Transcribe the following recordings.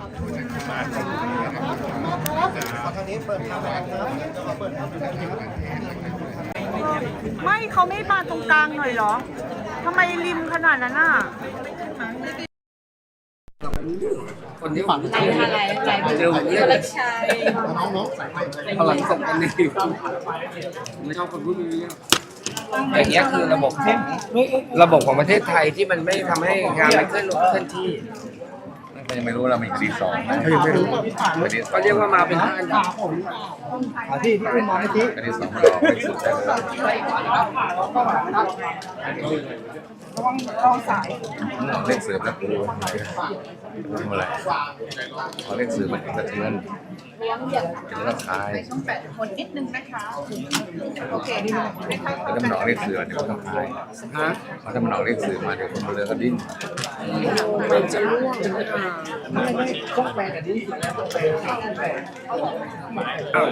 โอเคครับไม่เขาไม่มาตรงกลางหน่อยเหรอทำไมริมขนาดนั้นอะคนที่ฝันเจอผมเรียกพลังส่งกันนี่ไม่ชอบคนพูดไม่รู้เรื่องอย่างเงี้คือระบบระบบของประเทศไทยที่มันไม่ทำให้งานมันเคลื่อนเคลื่อนที่ ก็ยังไม่รู้เรามีคดีสองนะเขายังไม่รู้คดีก็เรียกว่ามาเป็นท่านดับคดีสองรอไม่สุดแต่เลยเล่นเสือแล้วกู ทำอะไรเขาเล่นเสือมันกระเทือนแล้วคายคนนิดนึงนะคะแล้วถ้ามันออกเล่นเสือเดี๋ยวก็ต้องคายฮะแล้วถ้ามันออกเล่นเสือมาเดี๋ยวคนบนเรือก็ดิ้นมันจะร่วงอ้าว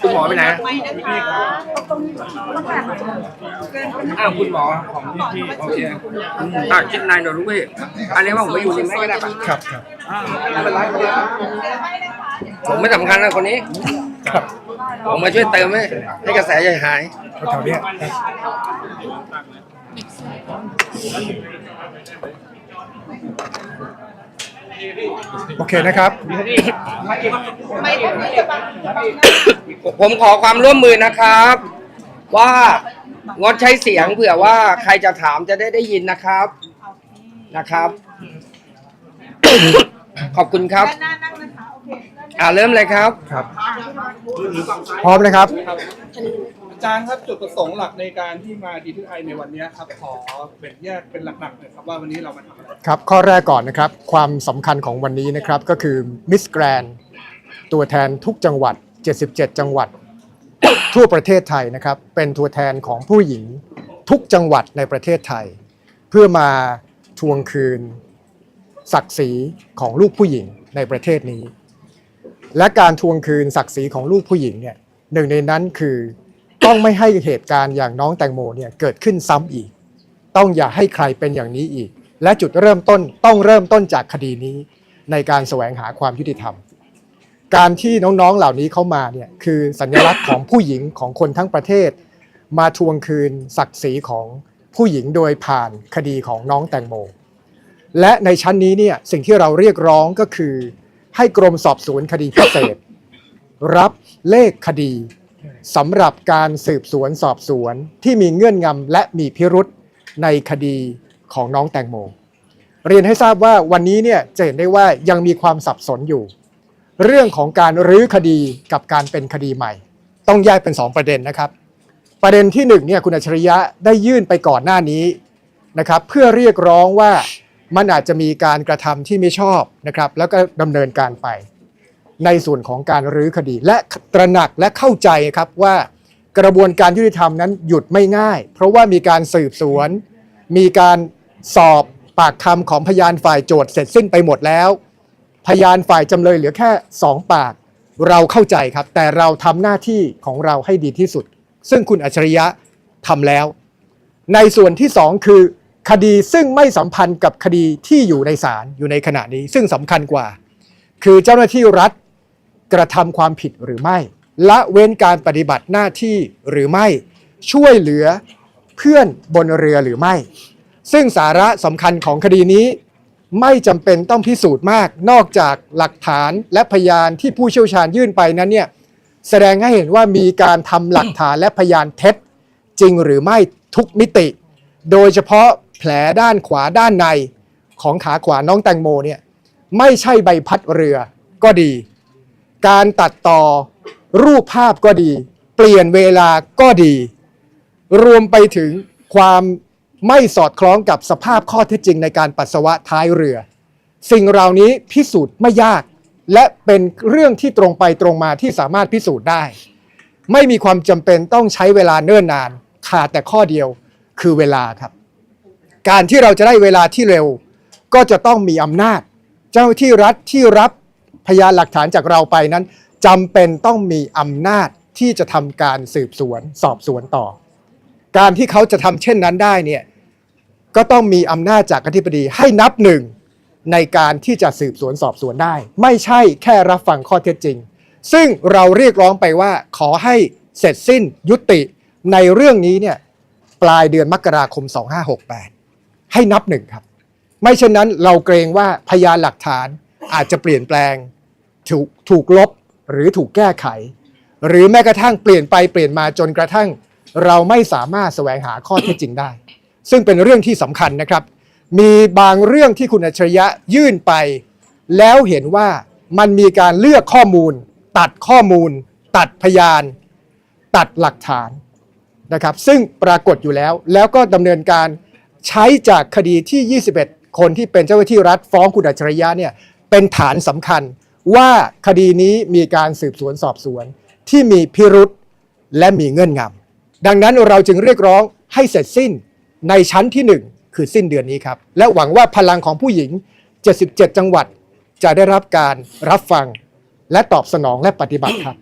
คุณหมอไปไหนไปนะคะอ้าวคุณหมอของโอเคอะคิดนายหน่อยรู้ไหมอันนี้ว่าผมไปอยู่ริมให้ก็ได้ปะครับครับไม่เป็นไรผมไม่สำคัญนะคนนี้ผมมาช่วยเติมให้ให้กระแสใหญ่หายแถวเนี้ยโอเคนะครับ ผมขอความร่วมมือนะครับ ว่างดใช้เสียงเผื่อว่าใครจะถามจะได้ได้ยินนะครับนะครับ ขอบคุณครับอ่าเริ่มเลยครับ ครับพร้อมนะครับ อาจารย์ครับจุดประสงค์หลักในการที่มาดีทีไอในวันนี้ครับขอแบ่งแยกเป็นหลักๆหน่อยครับว่าวันนี้เรามาทำอะไรครับ ข้อแรกก่อนนะครับ ความสำคัญของวันนี้นะครับก็คือมิสแกรนตัวแทนทุกจังหวัด 77 จังหวัด ทั่วประเทศไทยนะครับ เป็นตัวแทนของผู้หญิงทุกจังหวัดในประเทศไทย เพื่อมาทวงคืน ศักดิ์ศรีของลูกผู้หญิงในประเทศนี้ และการทวงคืนศักดิ์ศรีของลูกผู้หญิงเนี่ยหนึ่งในนั้นคือต้องไม่ให้เหตุการณ์อย่างน้องแตงโมเนี่ยเกิดขึ้นซ้ำอีก ต้องอย่าให้ใครเป็นอย่างนี้อีก และจุดเริ่มต้นต้องเริ่มต้นจากคดีนี้ในการแสวงหาความยุติธรรม การที่น้องๆเหล่านี้เข้ามาเนี่ยคือสัญลักษณ์ของผู้หญิงของคนทั้งประเทศ มาทวงคืนศักดิ์ศรีของผู้หญิงโดยผ่านคดีของน้องแตงโม และในชั้นนี้เนี่ยสิ่งที่เราเรียกร้องก็คือ ให้กรมสอบสวนคดีพิเศษ รับเลขคดีสำหรับการสืบสวนสอบสวนที่มีเงื่อนงำและมีพิรุษในคดีของน้องแตงโม เรียนให้ทราบว่าวันนี้เนี่ยจะเห็นได้ว่ายังมีความสับสนอยู่ เรื่องของการรื้อคดีกับการเป็นคดีใหม่ ต้องแยกเป็น 2 ประเด็นนะครับ ประเด็นที่1เนี่ยคุณอัจฉริยะได้ยื่นไปก่อนหน้านี้นะครับเพื่อเรียกร้องว่า มันอาจจะมีการกระทำที่ไม่ชอบนะครับ แล้วก็ดำเนินการไป ในส่วนของการรื้อคดี และตระหนักและเข้าใจครับว่ากระบวนการยุติธรรมนั้นหยุดไม่ง่าย เพราะว่ามีการสืบสวน มีการสอบปากคำของพยานฝ่ายโจทย์เสร็จสิ้นไปหมดแล้ว พยานฝ่ายจำเลยเหลือแค่2ปากเราเข้าใจครับ แต่เราทำหน้าที่ของเราให้ดีที่สุด ซึ่งคุณอัจฉริยะทำแล้ว ในส่วนที่2คือ คดีซึ่งไม่สัมพันธ์กับคดีที่อยู่ในศาลอยู่ในขณะนี้ ซึ่งสำคัญกว่า คือเจ้าหน้าที่รัฐกระทำความผิดหรือไม่ ละเว้นการปฏิบัติหน้าที่หรือไม่ช่วยเหลือเพื่อนบนเรือหรือไม่ ซึ่งสาระสำคัญของคดีนี้ไม่จำเป็นต้องพิสูจน์มาก นอกจากหลักฐานและพยานที่ผู้เชี่ยวชาญยื่นไปนั้นเนี่ยแสดงให้เห็นว่ามีการทำหลักฐานและพยานเท็จจริงหรือไม่ทุกมิติ โดยเฉพาะ ผลด้านขวาด้านในของขาขวาน้องแตงโมเนี่ยไม่ใช่ใบพัดเรือก็ดี การตัดต่อรูปภาพก็ดี เปลี่ยนเวลาก็ดี รวมไปถึงความไม่สอดคล้องกับสภาพข้อเท็จจริงในการปัสสาวะท้ายเรือ สิ่งเหล่านี้พิสูจน์ไม่ยาก และเป็นเรื่องที่ตรงไปตรงมาที่สามารถพิสูจน์ได้ ไม่มีความจำเป็นต้องใช้เวลาเนิ่นนานขาดแต่ข้อเดียวคือเวลาครับ การที่เราจะได้เวลาที่เร็ว ก็จะต้องมีอำนาจ เจ้าหน้าที่รัฐที่รับพยานหลักฐานจากเราไปนั้นจำเป็นต้องมีอำนาจที่จะทำการสืบสวน สอบสวนต่อ การที่เขาจะทำเช่นนั้นได้เนี่ยก็ต้องมีอำนาจจากอธิบดีให้นับหนึ่งในการที่จะสืบสวนสอบสวนได้ ไม่ใช่แค่รับฟังข้อเท็จจริง ซึ่งเราเรียกร้องไปว่าขอให้เสร็จสิ้นยุติในเรื่องนี้เนี่ยปลายเดือนมกราคม 2568 ให้นับหนึ่งครับ ไม่เช่นนั้นเราเกรงว่าพยานหลักฐานอาจจะเปลี่ยนแปลงถูกถูกลบหรือถูกแก้ไข หรือแม้กระทั่งเปลี่ยนไปเปลี่ยนมาจนกระทั่ง เราไม่สามารถแสวงหาข้อเท็จจริงได้ ซึ่งเป็นเรื่องที่สำคัญนะครับ มีบางเรื่องที่คุณอัจฉริยะยื่นไป แล้วเห็นว่ามันมีการเลือกข้อมูล ตัดข้อมูล ตัดพยาน ตัดหลักฐานนะครับ ซึ่งปรากฏอยู่แล้วแล้วก็ดำเนินการ ใช้จากคดีที่ 21 คนที่เป็นเจ้าหน้าที่รัฐฟ้องคุณอัจฉริยะเนี่ยเป็นฐานสำคัญว่าคดีนี้มีการสืบสวนสอบสวน ที่มีพิรุษและมีเงื่อนงำดังนั้นเราจึงเรียกร้องให้เสร็จสิ้นในชั้นที่ 1 คือสิ้นเดือนนี้ครับ และหวังว่าพลังของผู้หญิง 77 จังหวัดจะได้รับการรับฟังและตอบสนองและปฏิบัติครับ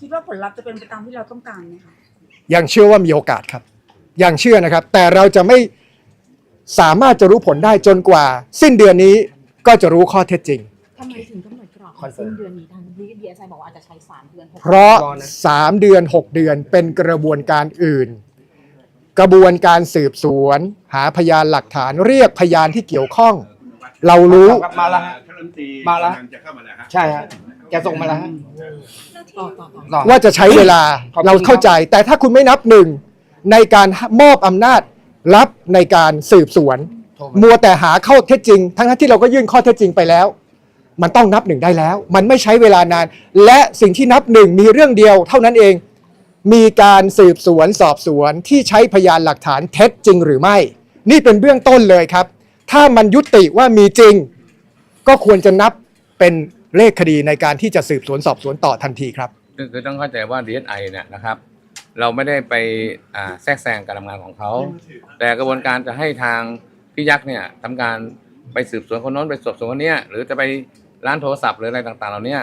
คิดว่าผลลัพธ์จะเป็นไปตามที่เราต้องการไหมคะยังเชื่อว่ามีโอกาสครับ ยังเชื่อนะครับ แต่เราจะไม่ สามารถจะรู้ผลได้จนกว่า สิ้นเดือนนี้ก็จะรู้ข้อเท็จจริง ทำไมถึงกำหนดกรอบสิ้นเดือนนี้ทางดีเอสไอบอกว่าอาจจะใช้สามเดือนหกเพราะ 3 เดือน 6 เดือนเป็นกระบวนการอื่น กระบวนการสืบสวน หาพยานหลักฐานเรียกพยานที่เกี่ยวข้อง เรารู้ ครับมาแล้วฮะ ท่านรัฐมนตรีมาแล้ว กำงจะเข้ามาแล้วฮะ ใช่ฮะแกส่งมาแล้วฮะต่อต่อต่อต่อ ว่าจะใช้เวลาขอบคุณเราเข้าใจ แต่ถ้าคุณไม่นับหนึ่งในการมอบอำนาจ รับในการสืบสวน มัวแต่หาข้อเท็จจริง ทั้งที่เราก็ยื่นข้อเท็จจริงไปแล้ว มันต้องนับหนึ่งได้แล้ว มันไม่ใช้เวลานาน และสิ่งที่นับหนึ่งมีเรื่องเดียวเท่านั้นเอง มีการสืบสวนสอบสวนที่ใช้พยานหลักฐานเท็จจริงหรือไม่ นี่เป็นเบื้องต้นเลยครับ ถ้ามันยุติว่ามีจริง ก็ควรจะนับเป็นเลขคดีในการที่จะสืบสวนสอบสวนต่อทันทีครับ คือคือต้องเข้าใจว่า DSI เนี่ยนะครับ เราไม่ได้ไปอ่าแทรกแซงการทำงานของเขา แต่กระบวนการจะให้ทางพี่ยักษ์เนี่ยทำการไปสืบสวนคนโน้นไปสอบสวนคนเนี้ยหรือจะไปร้านโทรศัพท์หรืออะไรต่างๆเหล่าเนี้ย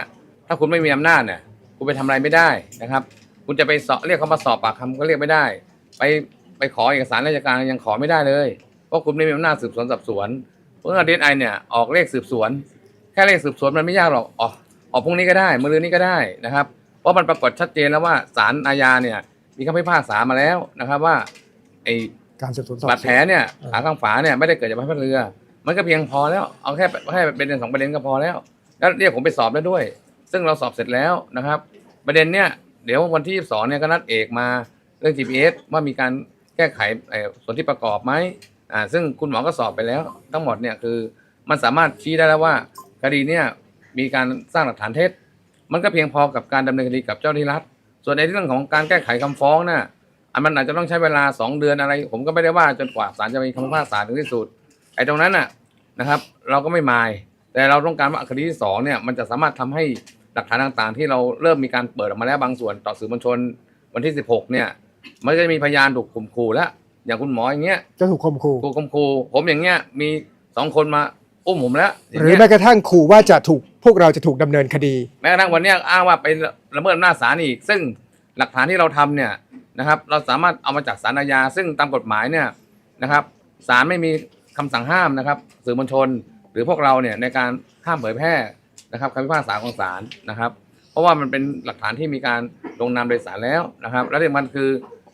ถ้าคุณไม่มีอำนาจเนี่ยคุณไปทำอะไรไม่ได้นะครับ คุณจะไปสอบเรียกเขามาสอบปากคำก็เรียกไม่ได้ ไปไปขอเอกสารราชการยังขอไม่ได้เลยเพราะคุณไม่มีอำนาจสืบสวนสอบสวนเพราะว่า DSI เนี่ยออกเลขสืบสวน แค่เลขสืบสวนมันไม่ยากหรอกออกออกพรุ่งนี้ก็ได้ มือรืนนี้ก็ได้นะครับ เพราะมันปรากฏชัดเจนแล้วว่าศาลอาญาเนี่ย มีคำพิพากษามาแล้วนะครับ ว่าไอ้การสืบสวนสอบสวนบาดแผลเนี่ยขาข้างฝาเนี่ยไม่ได้เกิดจากใบพัดเรือ มันก็เพียงพอแล้วเอาแค่แค่เป็นเด็นสองประเด็นก็พอแล้ว แล้วเรียกผมไปสอบแล้วด้วย ซึ่งเราสอบเสร็จแล้วนะครับ ประเด็นเนี่ยเดี๋ยววันที่22เนี่ยก็นัดเอกมาเรื่อง GPS ว่ามีการแก้ไขไอ้ส่วนที่ประกอบไหมอ่าซึ่งคุณหมอก็สอบไปแล้ว ทั้งหมดเนี่ยคือมันสามารถชี้ได้แล้วว่าคดีเนี่ยมีการสร้างหลักฐานเท็จ มันก็เพียงพอกับการดำเนินคดีกับเจ้าหน้าที่รัฐ ส่วนในเรื่องของการแก้ไขคำฟ้องน่ะอันมันอาจจะต้องใช้เวลา 2 เดือนอะไร ผมก็ไม่ได้ว่าจนกว่าศาลจะมีคำพิพากษาถึงที่สุดไอ้ตรงนั้นน่ะนะครับ เราก็ไม่มาย แต่เราต้องการว่าคดีที่สองเนี่ยมันจะสามารถทำให้หลักฐานต่างๆ ที่เราเริ่มมีการเปิดออกมาแล้วบางส่วนต่อสื่อมวลชนวันที่ 16 เนี่ย มันก็จะมีพยานถูกข่มขู่แล้วอย่างคุณหมออย่างเงี้ยจะถูกข่มขู่ถูกข่มขู่ผมอย่างเงี้ยมีสองคนมาอุ้มผมแล้วย่างหรือเงี้ยแม้กระทั่งขู่ว่าจะถูกพวกเราจะถูกดำเนินคดี แม้กระทั่งวันเนี้ยอ้างว่าไป ละเมิดอำนาจศาลอีก ซึ่งหลักฐานที่เราทำเนี่ยนะครับ เราสามารถเอามาจากศาลอาญาซึ่งตามกฎหมายเนี่ยนะครับศาลไม่มีคำสั่งห้ามนะครับ สื่อมวลชน หรือพวกเราเนี่ยในการห้ามเผยแพร่นะครับคำพิพากษาของศาลนะครับ เพราะว่ามันเป็นหลักฐานที่มีการลงนามโดยศาลแล้วนะครับ และที่สำคัญคือ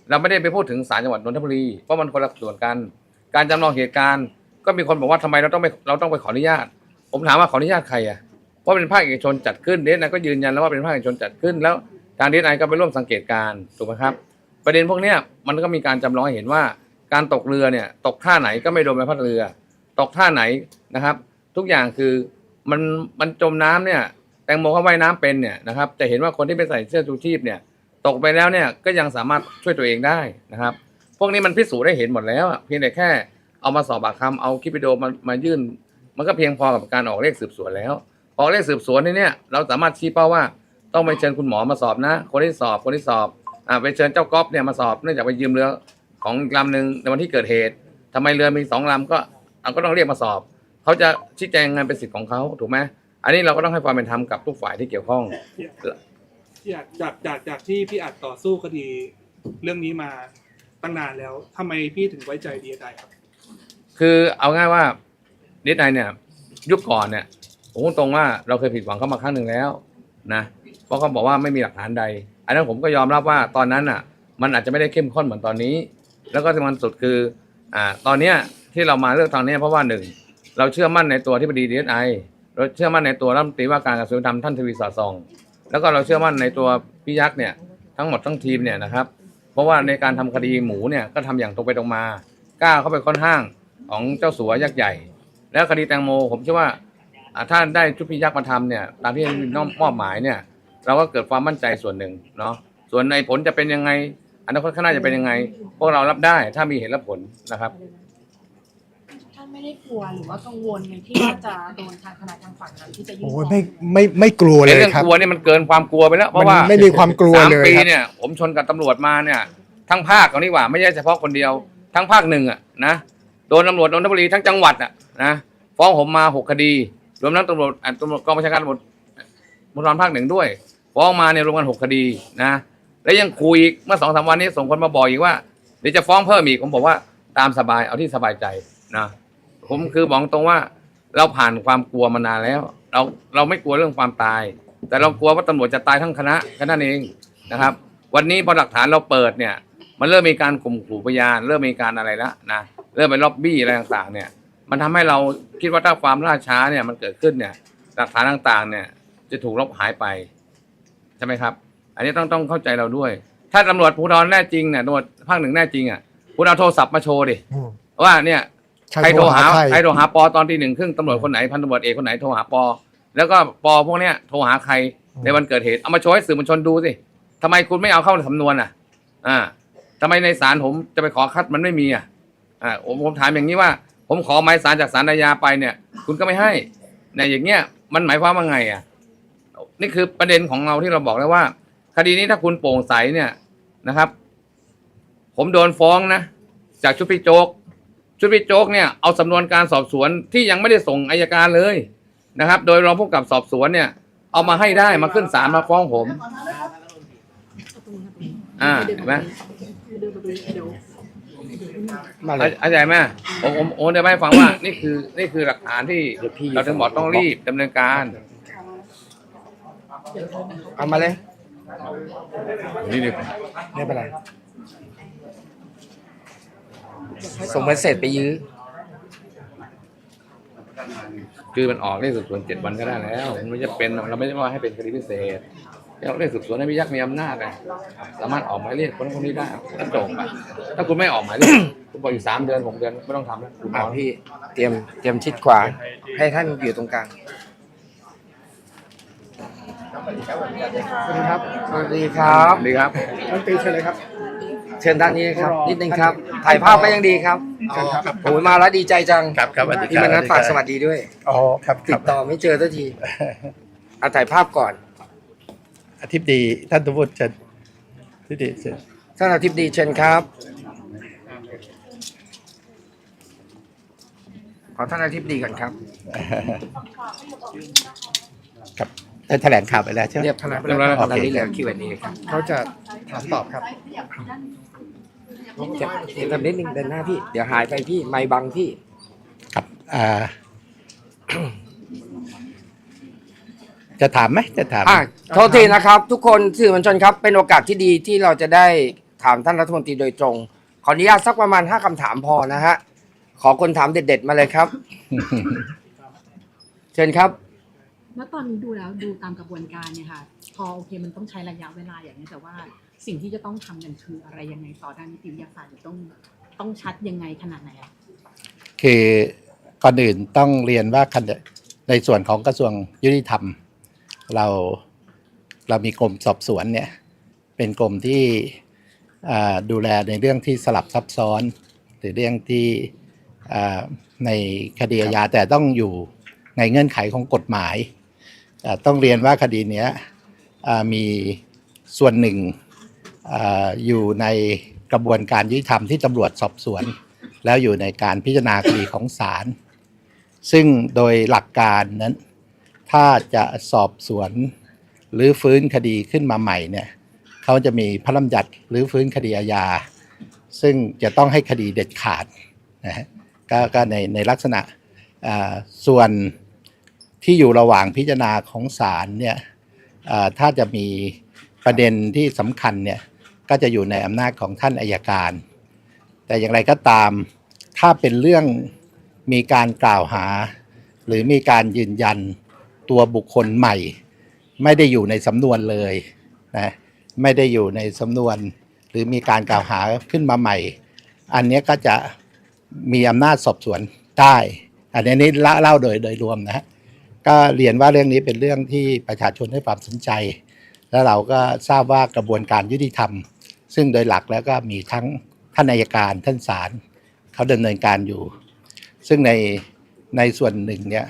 เราไม่ได้ไปพูดถึงศาลจังหวัดนนทบุรีเพราะมันคนละส่วนกัน การจำลองเหตุการณ์ ก็มีคนบอกว่าทำไมเราต้องไปเราต้องไปขออนุญาต ผมถามว่าขออนุญาตใครอะ ว่าเป็นภาคเอกชนจัดขึ้นเดนไอก็ยืนยันแล้วว่าเป็นภาคเอกชนจัดขึ้น แล้วทางเดนไอก็ไปร่วมสังเกตการถูกไหมครับ ประเด็นพวกเนี้ยมันก็มีการจำลองให้เห็นว่าการตกเรือเนี่ยตกท่าไหนก็ไม่โดนใบพัดเรือ ตกท่าไหนนะครับ ทุกอย่างคือมันมันจมน้ำเนี่ยแตงโมเขาว่ายน้ำเป็นเนี่ยนะครับจะเห็นว่าคนที่ไปใส่เสื้อชูชีพเนี่ยตกไปแล้วเนี่ยก็ยังสามารถช่วยตัวเองได้นะครับ พวกนี้มันพิสูจน์ได้เห็นหมดแล้วเพียงแต่แค่เอามาสอบปากคำเอาคลิปวิดีโอมามายื่น มันก็เพียงพอกับการออกเลขสืบสวนแล้ว พอเรียกสืบสวนนี่เนี่ยเราสามารถชี้เป้าว่าต้องไปเชิญคุณหมอมาสอบนะ คนที่สอบคนที่สอบอ่าไปเชิญเจ้าก๊อฟเนี่ยมาสอบเนื่องจากไปยืมเรือของอีกลำหนึ่งในวันที่เกิดเหตุทำไมเรือมีสองลำก็เอาก็ต้องเรียกมาสอบ เขาจะชี้แจงงานเป็นสิทธิ์ของเขาถูกไหมอันนี้เราก็ต้องให้ความเป็นธรรมกับทุกฝ่ายที่เกี่ยวข้องที่อาจจากจากจากที่พี่อัดต่อสู้คดีเรื่องนี้มาตั้งนานแล้วทำไมพี่ถึงไว้ใจดีไอครับ คือเอาง่ายว่านิดไนเนี่ยยุคก่อนเนี่ย ผมตรงว่าเราเคยผิดหวังเข้ามาครั้งหนึ่งแล้วนะเพราะเขาบอกว่าไม่มีหลักฐานใด อันนั้นผมก็ยอมรับว่าตอนนั้นอะ มันอาจจะไม่ได้เข้มข้นเหมือนตอนนี้ แล้วก็ที่มันสุดคืออ่าตอนเนี้ยที่เรามาเลือกตอนนี้เพราะว่าหนึ่งเราเชื่อมั่นในตัวที่ปดีดีไอเราเชื่อมั่นในตัวรัฐมนตรีว่าการกระทรวงธรรมท่านทวีสอดส่อง แล้วก็เราเชื่อมั่นในตัวพี่ยักษ์เนี่ยทั้งหมดทั้งทีมเนี่ยนะครับ เพราะว่าในการทำคดีหมูเนี่ยก็ทำอย่างตรงไปตรงมากล้าเข้าไปค้นห้างของเจ้าสัวยักษ์ใหญ่ แล้วคดีแตงโมผมเชื่อว่า ถ้าได้ชุดพี่ยักษ์มาทำเนี่ย ตามที่น้องมอบหมายเนี่ย เราก็เกิดความมั่นใจส่วนหนึ่งเนาะส่วนในผลจะเป็นยังไงอนาคตข้างหน้าจะเป็นยังไง พวกเรารับได้ถ้ามีเหตุและผลนะครับ ท่านไม่ได้กลัวหรือว่ากังวลในที่ว่าจะโดนทางทนายทางฝั่งนั้นที่จะยื่นโอ้ฟ้ยองไม่ไม่ไม่กลัวในเลยเรื่องครับ กลัวเนี่ยมันเกินความกลัวไปแล้ว เพราะว่ามันไม่มีความกลัวสามเลยปีครับ เนี่ย ผมชนกับตำรวจมาเนี่ย ทั้งภาคเอานี่หว่าไม่ใช่เฉพาะคนเดียว ทั้งภาคหนึ่งอะนะโดนตำรวจนนทบุรีทั้งจังหวัดอะนะฟ้องผมมาหกคดี รวมทั้งตำรวจอะตำรวจกองบัญชาการตำรวจภูธรภาคหนึ่งด้วยฟ้องมาเนี่ยรวมกันหกคดีนะ แล้วยังคุยอีกเมื่อสองสามวันนี้ส่งคนมาบอกอีกว่าเดี๋ยวจะฟ้องเพิ่มอีกผมบอกว่าตามสบายเอาที่สบายใจนะผมคือบอกตรงว่า เราผ่านความกลัวมานานแล้ว เราเราไม่กลัวเรื่องความตาย แต่เรากลัวว่าตำรวจจะตายทั้งคณะแค่นั้นเองนะครับ วันนี้พอหลักฐานเราเปิดเนี่ย มันเริ่มมีการข่มขู่พยานเริ่มมีการอะไรแล้วนะเริ่มไปล็อบบี้อะไรต่างๆเนี่ย มันทำให้เราคิดว่าถ้าความล่าช้าเนี่ยมันเกิดขึ้นเนี่ย หลักฐานต่างๆ เนี่ย จะถูกลบหายไป ใช่ไหมครับ อันนี้ต้องต้องเข้าใจเราด้วย ถ้าตำรวจภูธรแน่จริงเนี่ยตำรวจภาคหนึ่งแน่จริงอะคุณเอาโทรศัพท์มาโชว์ดิอืมว่าเนี่ยใครโทรหาใครใครโทรหาปอตอนตีหนึ่งครึ่งตำรวจคนไหนพันตำรวจเอกคนไหนโทรหาปอ แล้วก็ปอพวกเนี้ยโทรหาใครในวันเกิดเหตุเอามาโชว์ให้สื่อมวลชนดูสิทำไมคุณไม่เอาเข้าสำนวนอะ อ่าทำไมในศาลผมจะไปขอคัดมันไม่มีอะ อ่าผมผมถามอย่างนี้ว่า ผมขอหมายสารจากศาลอาญาไปเนี่ย คุณก็ไม่ให้เนี่ยอย่างเงี้ยมันหมายความว่าไงอะ นี่คือประเด็นของเราที่เราบอกแล้วว่า คดีนี้ถ้าคุณโปร่งใสเนี่ยนะครับ ผมโดนฟ้องนะ จากชุดพี่โจ๊กชุดพี่โจ๊กเนี่ยเอาสำนวนการสอบสวนที่ยังไม่ได้ส่งอายการเลยนะครับ โดยรองผู้กำกับสอบสวนเนี่ย เอามาให้ได้มาขึ้นศาลมาฟ้องผม อ่าเห็นไหม เดินไปดูเดี๋ยว มาเลเข้ายเข้าใจไหมผมผมผมจะไม่ฟังว่า นี่คือนี่คือหลักฐานที่เราถึงบอกต้องรีบดำเนินการ เอามาเลยนี่ดิไม่เป็นไรส่งเมสเซจไปยื้อคือมันออกเรียกสืบสวนเจ็ดวันก็ได้แล้ว มันไม่จะเป็นเราไม่ได้ว่าให้เป็นคดีพิเศษ เราเรียกสืบสวนให้พี่ยักษ์มีอำนาจไงสามารถออกหมายเรียกคนคนนี้ได้ก็จบไปถ้าคุณไม่ออกหมายเรียกคุณบอกอยู่สามเดือนหกเดือนไม่ต้องทำแล้วคุณหมอ่าอพี่ เตรียมเตรียมชิดขวา ให้ท่านอยู่ตรงกลางสวัสดีครับ สวัสดีครับดีครับท่านตีเชิญเลยครับ เชิญด้านนี้ครับ นิดนึงครับ ถ่ายภาพก็ยังดีครับเชิญครับโอ้ยมาแล้วดีใจจังครับครับสวัสดีพี่คมรับนัสฝากสวัสดีด้วย อ๋อ ครับคติรัดบต่อไม่เจอสักทีเอาถ่ายภาพก่อน อธิบดีท่านตุบุตรเชิญอธิบดีเชิญท่านอธิบดีเชิญครับ ขอท่านอธิบดีก่อนครับ ครับได้แถลงข่าวไปแล้วใช่ไหม เรียบร้อยเรียบร้อยแล้วครับตอนนี้เหลือ Q&A ครับเขาจะถามตอบครับจะจะทำนิดนึงเดินหน้าพี่ เดี๋ยวหายไปพี่ ไม่บังพี่ ครับอ่า จะถามไหมจะถาม อะโทษทีนะครับทุกคนสื่อมวลชนครับเป็นโอกาสที่ดีที่เราจะได้ถามท่านรัฐมนตรีโดยตรง ขออนุญาตสักประมาณห้าคำถามพอนะฮะขอคนถามเด็ด ๆ มาเลยครับ เชิญครับเมื่อตอนนี้ดูแล้วดูตามกระบวนการเนี่ยค่ะ พอโอเคมันต้องใช้ระยะเวลาอย่างนี้แต่ว่าสิ่งที่จะต้องทำกันคืออะไรยังไงต่อด้านนิติวิทยาศาสตร์หรือต้องต้องชัดยังไงขนาดไหนอะคือก่อนอื่นต้องเรียนว่าคันในส่วนของกระทรวงยุติธรรม เราเรามีกรมสอบสวนเนี่ยเป็นกรมที่อ่าดูแลในเรื่องที่สลับซับซ้อน หรือเรื่องที่อ่าในคดีอาญาแต่ต้องอยู่ในเงื่อนไขของกฎหมายอ่าต้องเรียนว่าคดีเนี้ยอ่ามีส่วนหนึ่งอาอยู่ในกระบวนการยุติธรรมที่ตำรวจสอบสวน แล้วอยู่ในการพิจารณาคดีของศาลซึ่งโดยหลักการนั้น ถ้าจะสอบสวนหรือฟื้นคดีขึ้นมาใหม่เนี่ยเขาจะมีพระราชบัญญัติหรือฟื้นคดีอาญา ซึ่งจะต้องให้คดีเด็ดขาดนะฮะก็ในในลักษณะส่วนที่อยู่ระหว่างพิจารณาของศาลเนี่ยถ้าจะมีประเด็นที่สำคัญเนี่ยก็จะอยู่ในอำนาจของท่านอายการ แต่อย่างไรก็ตามถ้าเป็นเรื่องมีการกล่าวหา หรือมีการยืนยัน ตัวบุคคลใหม่ ไม่ได้อยู่ในสำนวนเลยนะไม่ได้อยู่ในสำนวน หรือมีการกล่าวหาขึ้นมาใหม่ อันนี้ก็จะมีอำนาจสอบสวนได้ อันนี้นี่เล่าโดยโดยรวมนะฮะก็เรียนว่าเรื่องนี้เป็นเรื่องที่ประชาชนให้ความสนใจ แล้วเราก็ทราบว่ากระบวนการยุติธรรม ซึ่งโดยหลักแล้วก็มีทั้งท่านอัยการท่านศาลเขาดำเนินการอยู่ ซึ่งในในส่วนหนึ่งเนี่ย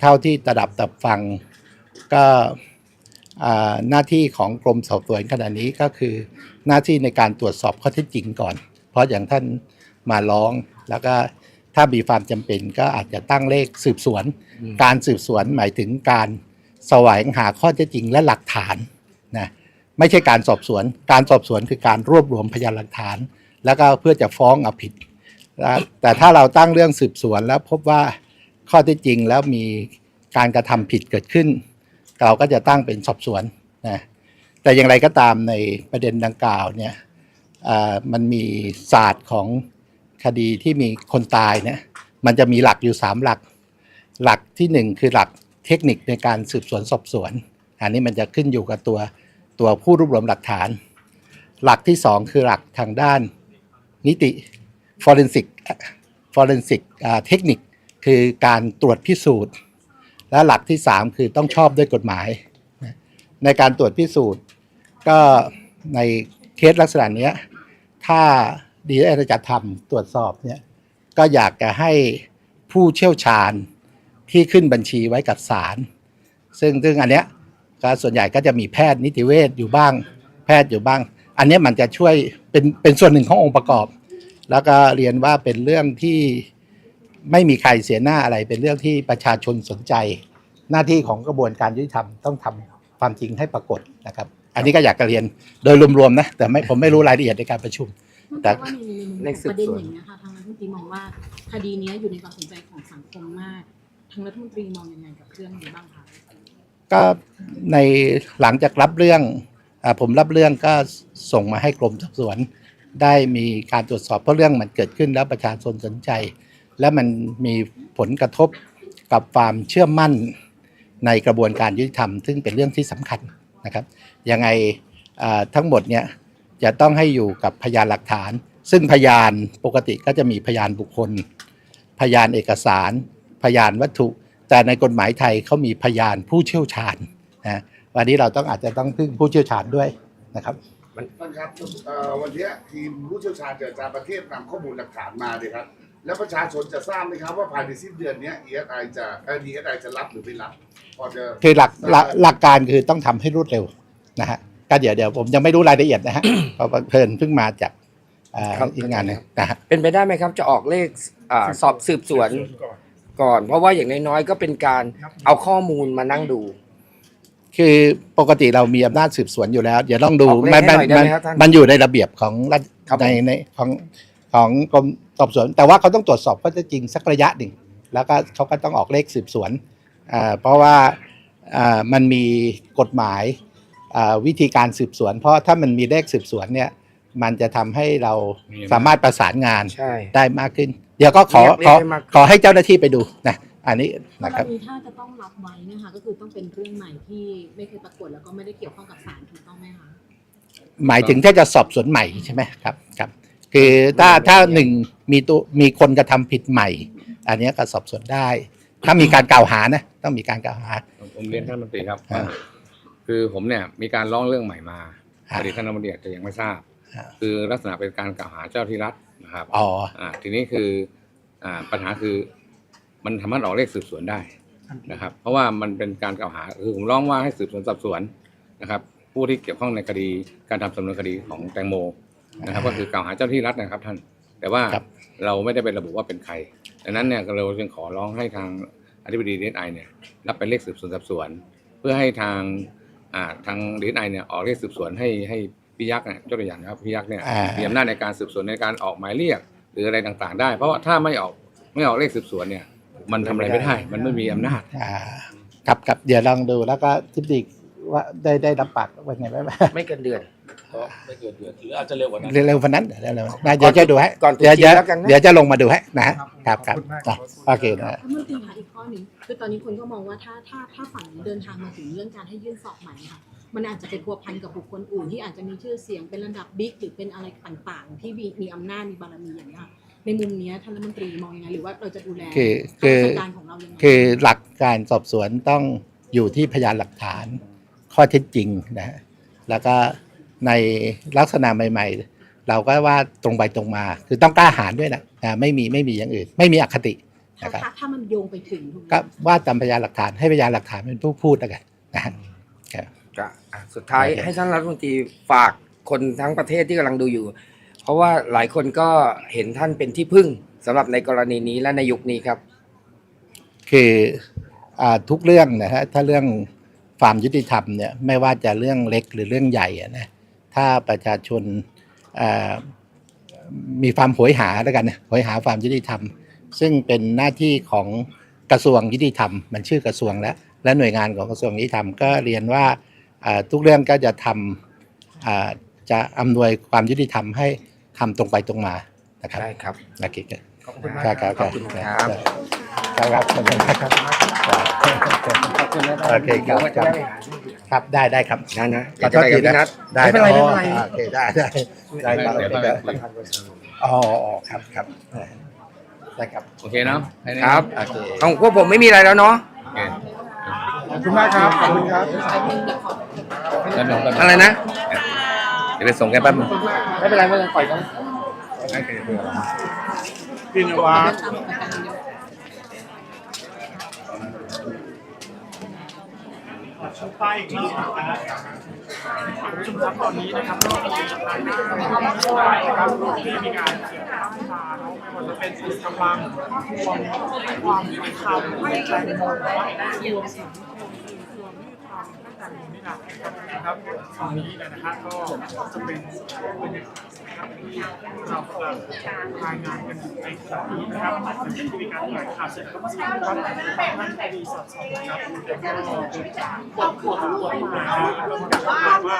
เท่าที่ตระดับตับฟังก็อ่าหน้าที่ของกรมสอบสวนขณะนี้ก็คือหน้าที่ในการตรวจสอบข้อเท็จจริงก่อน เพราะอย่างท่านมาร้องแล้วก็ถ้ามีความจำเป็นก็อาจจะตั้งเลขสืบสวน การสืบสวนหมายถึงการแสวงหาข้อเท็จจริงและหลักฐานนะไม่ใช่การสอบสวน การสอบสวนคือการรวบรวมพยานหลักฐาน แล้วก็เพื่อจะฟ้องเอาผิดนะแต่ถ้าเราตั้งเรื่องสืบสวนแล้วพบว่า ข้อเท็จจริงแล้วมีการกระทำผิดเกิดขึ้น เราก็จะตั้งเป็นสอบสวนนะแต่อย่างไรก็ตามในประเด็นดังกล่าวเนี่ยมันมีศาสตร์ของคดีที่มีคนตายเนี่ยมันจะมีหลักอยู่ 3 หลัก หลักที่ 1 คือหลักเทคนิคในการสืบสวนสอบสวน อันนี้มันจะขึ้นอยู่กับตัวตัวผู้รวบรวมหลักฐาน หลักที่ 2 คือหลักทางด้านนิติ forensic forensic เทคนิค คือการตรวจพิสูจน์ และหลักที่ 3 คือต้องชอบด้วยกฎหมาย ในการตรวจพิสูจน์ ก็ในเคสลักษณะนี้ถ้าดีเอจะทำตรวจสอบเนี่ยก็อยากจะให้ผู้เชี่ยวชาญที่ขึ้นบัญชีไว้กับศาลซึ่งซึ่งอันเนี้ยก็ส่วนใหญ่ก็จะมีแพทย์นิติเวชอยู่บ้าง แพทย์อยู่บ้าง อันนี้มันจะช่วยเป็นเป็นส่วนหนึ่งขององค์ประกอบ แล้วก็เรียนว่าเป็นเรื่องที่ ไม่มีใครเสียหน้าอะไรเป็นเรื่องที่ประชาชนสนใจ หน้าที่ของกระบวนการยุติธรรมต้องทำความจริงให้ปรากฏนะครับ อันนี้ก็อยากจะเรียนโดยรวมๆนะแต่ไม่ผมไม่รู้รายละเอียดในการประชุม แต่แต่ว่าในในมุมของประเด็นอย่างนี้ยค่ะทางรัฐมนตรีมองว่าคดีเนี้ยอยู่ในความสนใจของสังคมมากทางรัฐมนตรีมองยังไงกับเรื่องนี้บ้างคะก็ในหลังจากรับเรื่องอาผมรับเรื่องก็ส่งมาให้กรมสอบสวน ได้มีการตรวจสอบเพราะเรื่องมันเกิดขึ้นแล้วประชาชนสนใจ และมันมีผลกระทบกับความเชื่อมั่นในกระบวนการยุติธรรม ซึ่งเป็นเรื่องที่สำคัญนะครับยังไงทั้งหมดเนี่ยจะต้องให้อยู่กับพยานหลักฐาน ซึ่งพยานปกติก็จะมีพยานบุคคล พยานเอกสาร พยานวัตถุ แต่ในกฎหมายไทยเขามีพยานผู้เชี่ยวชาญนะวันนี้เราต้องอาจจะต้องพึ่งผู้เชี่ยวชาญด้วยนะครับท่านครับวันนี้ทีมผู้เชี่ยวชาญจากประเทศนำข้อมูลหลักฐานมาเลยครับ แล้วประชาชนจะทราบไหมครับว่าภายในสิ้นเดือนเนี้ย ESI จะเอ่อ DSI จะรับหรือไม่รับพอจะคือหลักหลักหลักการคือต้องทำให้รวดเร็วนะฮะก็เดี๋ยวเดี๋ยวผมยังไม่รู้รายละเอียดนะฮะ เพราะว่าเพลินเพิ่งมาจากอ่าครับ อีกงานหนึงนะฮะเป็นไปได้ไหมครับจะออกเลขอ่าสอบสืบสวนก่อน เพราะว่าอย่างน้อยๆก็เป็นการเอาข้อมูลมานั่งดู คือปกติเรามีอำนาจสืบสวนอยู่แล้ว เดี๋ยวต้องดูออกเลขให้หน่อยได้ไหมครับท่านมันอยู่ในระเบียบของรัฐครับผม ในในของของกรมสอบสวน แต่ว่าเขาต้องตรวจสอบข้อเท็จจริงสักระยะหนึ่ง แล้วก็เขาก็ต้องออกเลขสืบสวนอ่าเพราะว่าอ่ามันมีกฎหมายอ่าวิธีการสืบสวน เพราะถ้ามันมีเลขสืบสวนเนี่ยมันจะทำให้เราสามารถประสานงานใช่ได้มากขึ้น เดี๋ยวก็ขอเรียกเรีขยอกได้มากขึ้นขอให้เจ้าหน้าที่ไปดูนะอันนี้กนะครับรณีถ้าจะต้องรับไว้เนะคะก็คือต้องเป็นเรื่องใหม่ที่ไม่เคยปรากฏแล้วก็ไม่ได้เกี่ยวข้องกับศาลถูกต้องไหมคะหมายถึงถ้าจะสอบสวนใหม่ใช่ไหมครับครับ คือถ้าถ้าหนึ่งมีตัวมีคนกระทำผิดใหม่ อันเนี้ยก็สอบสวนได้ ถ้ามีการกล่าวหานะ ต้องมีการกล่าวหา ผมเรียนท่านรัฐมนตรีครับอ่าคือผมเนี่ยมีการร้องเรื่องใหม่มาอ่าอดีตท่านรัฐมนตรีอาจจะยังไม่ทราบอ่าคือลักษณะเป็นการกล่าวหาเจ้าที่รัฐนะครับอ๋ออ่าทีนี้คืออ่าปัญหาคือมันสามารถออกเลขสืบสวนได้นะครับ เพราะว่ามันเป็นการกล่าวหาคือผมร้องว่าให้สืบสวนสอบสวนนะครับ ผู้ที่เกี่ยวข้องในคดีการทำสำนวนคดีของแตงโม นะครับ ก็คือกล่าวหาเจ้าหน้าที่รัฐนะครับ ท่าน แต่ว่าครับเราไม่ได้ไประบุว่าเป็นใคร ดังนั้นเนี่ยเราจึงขอร้องให้ทางอธิบดีดีไอเนี่ยรับเป็นเลขสืบสวนสอบสวน เพื่อให้ทางอ่าทางดีไอเนี่ยออกเลขสืบสวนให้ให้พี่ยักษ์เนี่ยยกตัวอย่างนะครับพี่ยักษ์เนี่ยอ่ามีอำนาจในการสืบสวนในการออกหมายเรียก หรืออะไรต่างๆ ได้ เพราะว่าถ้าไม่ออกไม่ออกเลขสืบสวนเนี่ย มันทำอะไรไม่ได้ มันไม่มีอำนาจอ่าครับครับเดี๋ยวลองดูแล้วก็ทิบดีว่าได้ได้รับปากว่าไงไหมไม่เกินเดือน ไม่เกิดเดือนหรืออาจจะเร็วกว่านั้น เร็วๆวันนั้นเดี๋ยวเร็วๆนะเดี๋ยวจะดูให้ก่อนตรุษเดี๋ยวจีนเดี๋ยวแล้วกันนะ เดี๋ยวจะลงมาดูให้นะฮะครับครับอะโอเคนะ รัฐมนตรีคะอีกข้อหนึ่งคือตอนนี้คนก็มองว่าถ้าถ้าถ้าฝั่งนี้เดินทางมาถึงเรื่องการให้ยื่นสอบใหม่ค่ะ มันอาจจะไปพัวพันกับบุคคลอื่นที่อาจจะมีชื่อเสียงเป็นระดับบิ๊กหรือเป็นอะไรต่างๆ ที่มีมีอำนาจมีบารมีอย่างนี้ยค่ะในมุมเนี้ยท่านรัฐมนตรีมองยังไงหรือว่าเราจะดูแลคือคืข้าอราชการของเรายังไง คือหลักการสอบสวนต้องอยู่ที่พยานหลักฐาน ข้อเท็จจริงนะฮะแล้วก็ ในลักษณะใหม่ ๆ เราก็ว่าตรงไปตรงมา คือต้องกล้าหาญด้วยนะอ่าไม่มีไม่มีอย่างอื่น ไม่มีอคติถ้านะครับถ้าถ้ามันโยงไปถึงถูกไหมก็ว่าตามพยานหลักฐานให้พยานหลักฐานเป็นผู้พูดแล้วกันนะฮะก็อะสุดท้ายโอเคให้ท่านรัฐมนตรีฝากคนทั้งประเทศที่กำลังดูอยู่ เพราะว่าหลายคนก็เห็นท่านเป็นที่พึ่งสำหรับในกรณีนี้และในยุคนี้ครับ คืออาทุกเรื่องนะฮะถ้าเรื่องความยุติธรรมเนี่ยไม่ว่าจะเรื่องเล็กหรือเรื่องใหญ่อะนะ ถ้าประชาชนอ่ามีความโหยหาแล้วกันนะโหยหาความยุติธรรม ซึ่งเป็นหน้าที่ของกระทรวงยุติธรรม มันชื่อกระทรวงแล้วและหน่วยงานของกระทรวงยุติธรรมก็เรียนว่าอ่าทุกเรื่องก็จะทำอ่าจะอำนวยความยุติธรรมให้ทำตรงไปตรงมานะครับได้ครับโอเคครับขอบคุณมากครับครับขอบคุณครับ ครับครับขอบคุณครับขอบคุณนะโอเคครับดี๋ยวจะได้ไปหาครับได้ได้ครับได้นะขอโทษเดี๋ยวจะไปกับทีนะพี่นัทได้ไม่เป็นไรไม่เป็นไรอ๋อโอเคได้ได้ได้ครับเดี๋ยวโอค่อยเคไปคุยอ๋ออ๋อครับครับได้ครับโอเคเนาะให้นะครับโอเคของพวกผมไม่มีอะไรแล้วเนาะโอเคขอบคุณมากครับขอบคุณครับแป๊บนึงแป๊บนึงอะไรนะเดี๋ยวไปส่งแกแป๊บนึงไม่เป็นไรไม่เป็นไรปล่อยเขาโอเคพี่นวัด ตามประกันเดียวป้ายอีกรอบนะครับคุณผู้ชมครับตอนนี้นะครับก็เป็นทางด้านของได้นะครับที่มีการเขียนตั้งตาเนาะไม่ว่าจะเป็นสุดกำลังของความยุติธรรมให้แตงโมและรวมถึง นี่นะครับตอนนี้นี่ยนะครับก็จะเป็นบรรยากาศนะครับที่เรากำลังรายงานกันในขณะนี้นะครับหลังจากที่มีการแถลงข่าวเสร็จก็มาสักครู่ครับท่านอดีศสสนะครับก็เดินทางเข้ามาแล้วก็บอกว่า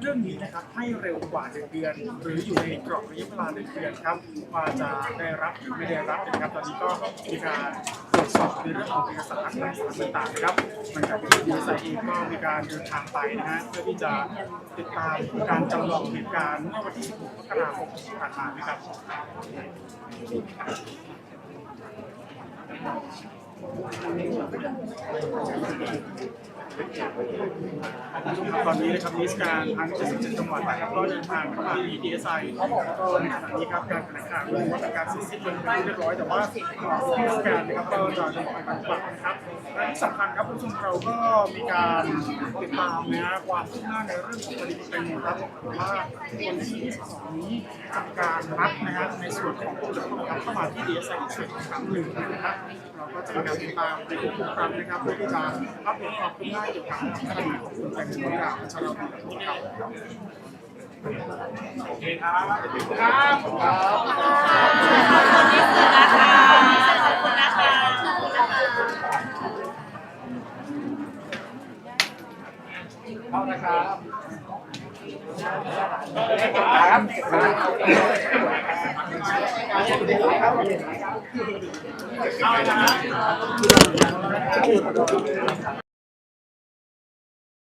เรื่องนี้นะครับให้เร็วกว่าหนึ่งเดือน หรืออยู่ในกรอบระยะเวลาหนึ่งเดือนครับว่าจะได้รับหรือไม่ได้รับนะครับ ตอนนี้ก็มีการตรวจสอบในเรื่องของเอกสารหลักฐานต่างๆนะครับหลังจากที่ดีไซน์เองก็มีการเดินทางไปนะฮะเพื่อที่จะติดตามการจำลองเหตุการณ์เมื่อวันที่ 16 มกราคมที่ผ่านมานะครับ ตอนนี้นะครับมิสการทั้ง 77 จังหวัดนะครับก็เดินทางเข้ามาที่ DSI ก็ในขณะนี้ครับการแถลงข่าวเรื่องมาตรการสิ้นสิ้นเป็นที่เรียบร้อยแต่ว่ามิสการนะครับก็จะดำเนินการกลับนะครับและที่สำคัญครับคุณผู้ชมเราก็มีการติดตามนะความคืบหน้าในเรื่องของคดีเป็นครับว่าวันที่22นี้จะมีการนัดนะฮะในส่วนของผู้เกี่ยวข้องครับเข้ามาที่ DSI อีกครั้งหนึ่งนะครับเราก็จะมีการติดตามในทุกๆครั้งนะครับเพื่อที่จะอัปเดตความคืบหน้าเกี่ยวกับคดีของคุณแตงโมกับชาลาบีกับพวกเราโอเคครับครับครับ